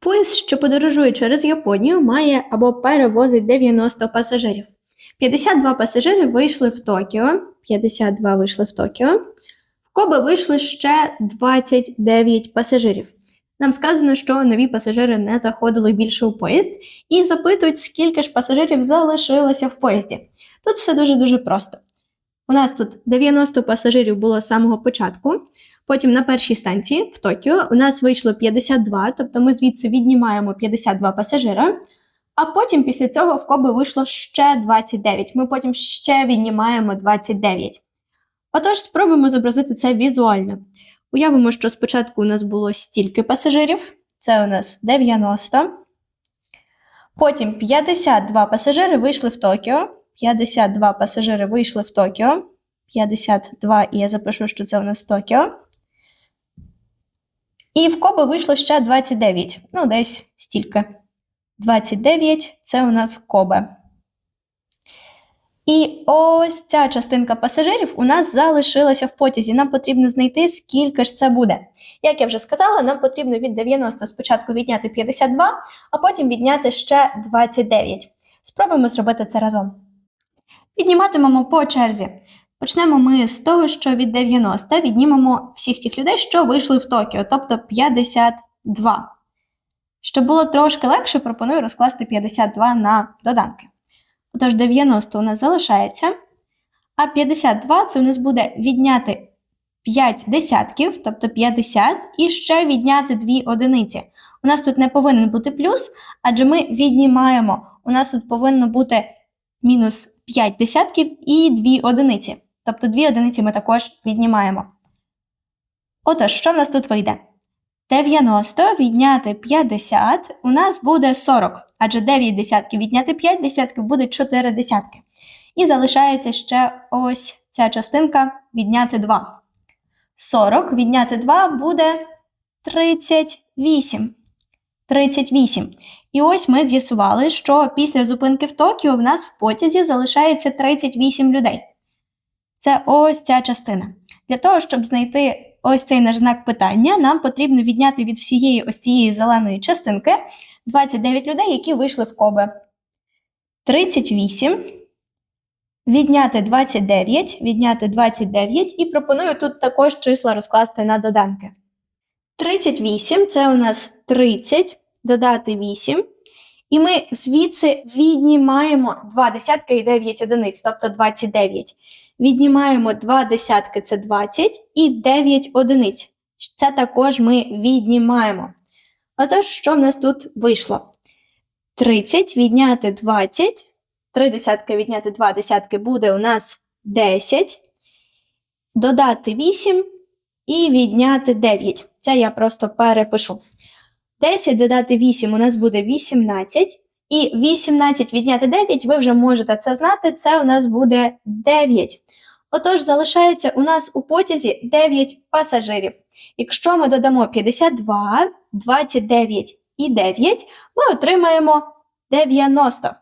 Поїзд, що подорожує через Японію, має або перевозить 90 пасажирів. 52 пасажири вийшли в Токіо. 52 вийшли в Токіо. В Кобе вийшли ще 29 пасажирів. Нам сказано, що нові пасажири не заходили більше у поїзд і запитують, скільки ж пасажирів залишилося в поїзді. Тут все дуже-дуже просто. У нас тут 90 пасажирів було з самого початку. Потім на першій станції в Токіо у нас вийшло 52, тобто ми звідси віднімаємо 52 пасажира. А потім після цього в Кобе вийшло ще 29. Ми потім ще віднімаємо 29. Отож, спробуємо зобразити це візуально. Уявимо, що спочатку у нас було стільки пасажирів, це у нас 90. Потім 52 пасажири вийшли в Токіо. 52 пасажири вийшли в Токіо. 52, і я запишу, що це у нас Токіо. І в Кобе вийшло ще 29. Ну, десь стільки. 29 це у нас Кобе. І ось ця частинка пасажирів у нас залишилася в потязі. Нам потрібно знайти, скільки ж це буде. Як я вже сказала, нам потрібно від 90 спочатку відняти 52, а потім відняти ще 29. Спробуємо зробити це разом. Відніматимемо по черзі. Почнемо ми з того, що від 90 віднімемо всіх тих людей, що вийшли в Токіо, тобто 52. Щоб було трошки легше, пропоную розкласти 52 на доданки. Отож, 90 у нас залишається, а 52 це у нас буде відняти 5 десятків, тобто 50, і ще відняти 2 одиниці. У нас тут не повинен бути плюс, адже ми віднімаємо. У нас тут повинно бути мінус 5 десятків і 2 одиниці. Тобто 2 одиниці ми також віднімаємо. Отож, що в нас тут вийде? 90 відняти 50 у нас буде 40, адже 9 десятків відняти 5 десятків буде 4 десятки. І залишається ще ось ця частинка відняти 2. 40 відняти 2 буде 38. 38. І ось ми з'ясували, що після зупинки в Токіо в нас в потязі залишається 38 людей. Це ось ця частина. Для того, щоб знайти ось цей наш знак питання, нам потрібно відняти від всієї ось цієї зеленої частинки 29 людей, які вийшли в Кобе. 38. Відняти 29, відняти 29 і пропоную тут також числа розкласти на доданки. 38 це у нас 30, додати 8. І ми звідси віднімаємо 2 десятки і 9 одиниць, тобто 29. Віднімаємо 2 десятки це 20 і 9 одиниць. Це також ми віднімаємо. Отож, що в нас тут вийшло? 30 відняти 20. 3 десятки відняти 2 десятки буде у нас 10. Додати 8 і відняти 9. Це я просто перепишу. 10 додати 8 у нас буде 18. І 18 відняти 9, ви вже можете це знати, це у нас буде 9. Отож, залишається у нас у потязі 9 пасажирів. Якщо ми додамо 52, 29 і 9, ми отримаємо 90.